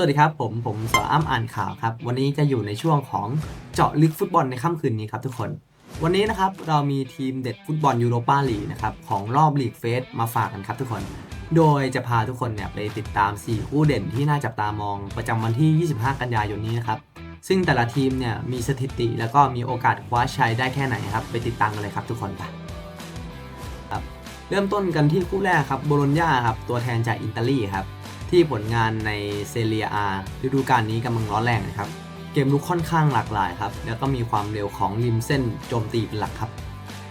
วัสดีครับผมผมสออ้ำอ่านข่าวครับ วันนี้จะอยู่ในช่วงของเจาะลึกฟุตบอลในค่ำคืนนี้ครับทุกคน วันนี้นะครับเรามีทีมเด็ดฟุตบอลยูโรปาลีกนะครับของรอบลีกเฟสมาฝากกันครับทุกคน โดยจะพาทุกคนเนี่ยไปติดตาม 4 คู่เด่นที่น่าจับตามองประจำวันที่ 25 กันยายนนี้นะครับซึ่งแต่ละทีมเนี่ยมีสถิติแล้วก็มีโอกาสคว้าชัยได้แค่ไหนครับไปติดตามกันเลยครับทุกคนไปครับเริ่มต้นกันที่คู่แรกครับโบโลญญาครับตัวแทนจากอิตาลีครับ ที่ผลงานในเซเรียอาฤดูกาลนี้กำลังร้อนแรงนะครับ เกมลุกค่อนข้างหลากหลายครับ แล้วก็มีความเร็วของริมเส้นโจมตีเป็นหลักครับ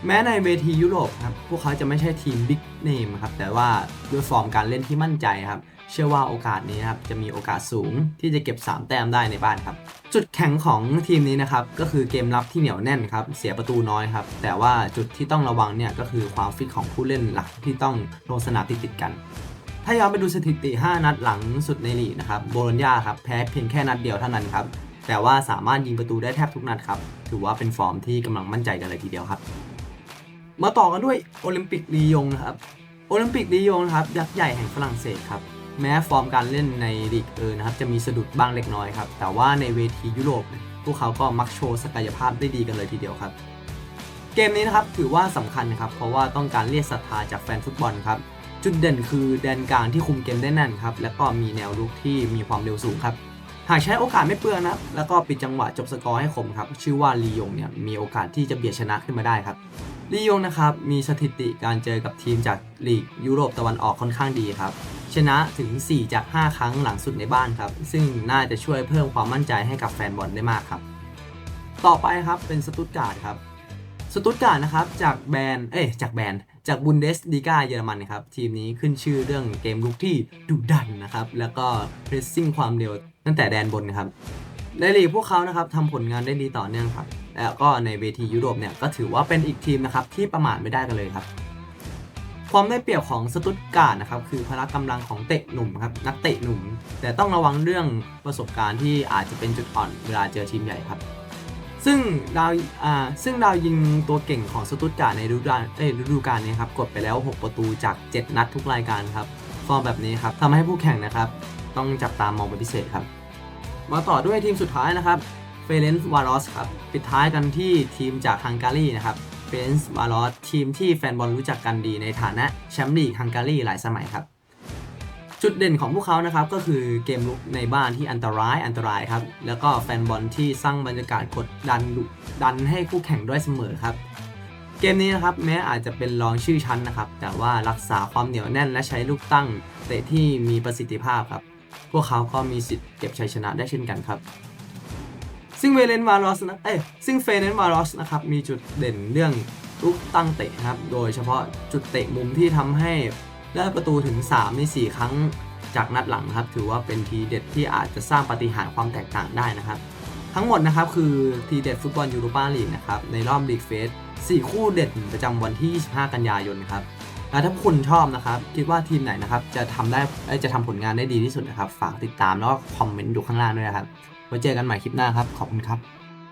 แม้ในเวทียุโรปครับ พวกเขาจะไม่ใช่ทีมบิ๊กเนมครับ แต่ว่าด้วยฟอร์มการเล่นที่มั่นใจครับ เชื่อว่าโอกาสนี้ครับจะมีโอกาสสูงที่จะเก็บ 3 แต้มได้ในบ้านครับ จุดแข็งของทีมนี้นะครับก็คือเกมรับที่เหนียวแน่นครับ เสียประตูน้อยครับ แต่ว่าจุดที่ต้องระวังเนี่ยก็คือความฟิตของผู้เล่นหลักที่ต้องลงสนามติดติดกัน ถ้าย้อนไปดูสถิติ 5 นัดหลังสุดในลีกนะครับโบโลญญาครับแพ้เพียงแค่นัดเดียวเท่านั้นครับแต่ว่าสามารถยิงประตูได้แทบทุกนัดครับถือว่าเป็นฟอร์มที่กำลังมั่นใจกันเลยทีเดียวครับมาต่อกันด้วยโอลิมปิกลียงนะครับโอลิมปิกลียงนะครับยักษ์ใหญ่แห่งฝรั่งเศสครับแม้ฟอร์มการเล่นในลีกเออนะครับจะมีสะดุดบ้างเล็กน้อยครับแต่ว่าในเวทียุโรปพวกเขาก็มักโชว์ศักยภาพได้ดีกันเลยทีเดียวครับ เกมนี้นะครับถือว่าสำคัญครับเพราะว่าต้องการเรียกศรัทธาจากแฟนฟุตบอลครับ จุดเด่นคือแดนกลางที่คุมเกมได้แน่นครับ แล้วก็มีแนวรุกที่มีความเร็วสูงครับ หากใช้โอกาสไม่เปลืองนะแล้วก็ปิดจังหวะจบสกอร์ให้คมครับ ชื่อว่าลียงเนี่ยมีโอกาสที่จะเบียดชนะขึ้นมาได้ครับลียงนะครับมีสถิติการเจอกับทีมจากลีกยุโรปตะวันออกค่อนข้างดีครับ ชนะถึง 4 จาก 5 ครั้งหลังสุดในบ้านครับ ซึ่งน่าจะช่วยเพิ่มความมั่นใจให้กับแฟนบอลได้มากครับ ต่อไปครับเป็นสตุตการ์ดครับ สตุตการ์ดนะครับจากแบรนด์เอ้ยจากแบรนด์จากบุนเดสลีกาเยอรมันครับทีมนี้ขึ้นชื่อเรื่องเกมลุกที่ดุดันนะครับแล้วก็เพรสซิ่งความเร็วตั้งแต่แดนบนนะครับในลีกพวกเขานะครับทำผลงานได้ดีต่อเนื่องครับแล้วก็ในเวทียุโรปเนี่ยก็ถือว่าเป็นอีกทีมนะครับที่ประมาทไม่ได้กันเลยครับความได้เปรียบของสตุตการ์ดนะครับคือพละกำลังของเตะหนุ่มครับนักเตะหนุ่ม แต่ต้องระวังเรื่องประสบการณ์ที่อาจจะเป็นจุดอ่อนเวลาเจอทีมใหญ่ครับ ซึ่งดาวอ่าซึ่งดาวยิงตัวเก่งของสตุตการ์ในฤดูกาลเอ้ยฤดูกาลนี้ครับกดไปแล้ว 6 ประตูจาก 7 นัดทุกรายการครับฟอร์มแบบนี้ครับทำให้ผู้แข่งนะครับ ต้องจับตามองเป็นพิเศษครับ มาต่อด้วยทีมสุดท้ายนะครับเฟเรนซ์วารอสครับปิดท้ายกันที่ทีมจากฮังการีนะครับเฟเรนซ์วารอสทีมที่แฟนบอลรู้จักกันดีในฐานะแชมป์ลีกฮังการีหลายสมัยครับ จุดเด่นของพวกเขานะครับก็คือเกมลุกในบ้านที่อันตรายอันตรายครับ แล้วก็แฟนบอลที่สร้างบรรยากาศกดดันดันให้คู่แข่งด้วยเสมอครับ เกมนี้นะครับแม้อาจจะเป็นรองชื่อชั้นนะครับ แต่ว่ารักษาความเหนียวแน่นและใช้ลูกตั้งเตะที่มีประสิทธิภาพครับ พวกเขาก็มีสิทธิ์เก็บชัยชนะได้เช่นกันครับซึ่งเวเลนวารอสนะ เอ้ย ซึ่งเฟเนนวารอสนะครับ มีจุดเด่นเรื่องลูกตั้งเตะนะครับ โดยเฉพาะจุดเตะมุมที่ทำให้ ได้ประตูถึง 3 ใน 4 ครั้งจากนัดหลังครับ ถือว่าเป็นทีเด็ดที่อาจจะสร้างปาฏิหาริย์ความแตกต่างได้นะครับ ทั้งหมดนะครับคือทีเด็ดฟุตบอลยูโรปาลีกนะครับในรอบลีกเฟส4คู่เด็ดประจำวันที่ 25 กันยายนครับแล้วถ้าคุณชอบนะครับ คิดว่าทีมไหนนะครับ จะทำได้จะทำผลงานได้ดีที่สุดนะครับ ฝากติดตามแล้วก็คอมเมนต์อยู่ข้างล่างด้วยนะครับไว้เจอกันใหม่คลิปหน้าครับ ขอบคุณครับ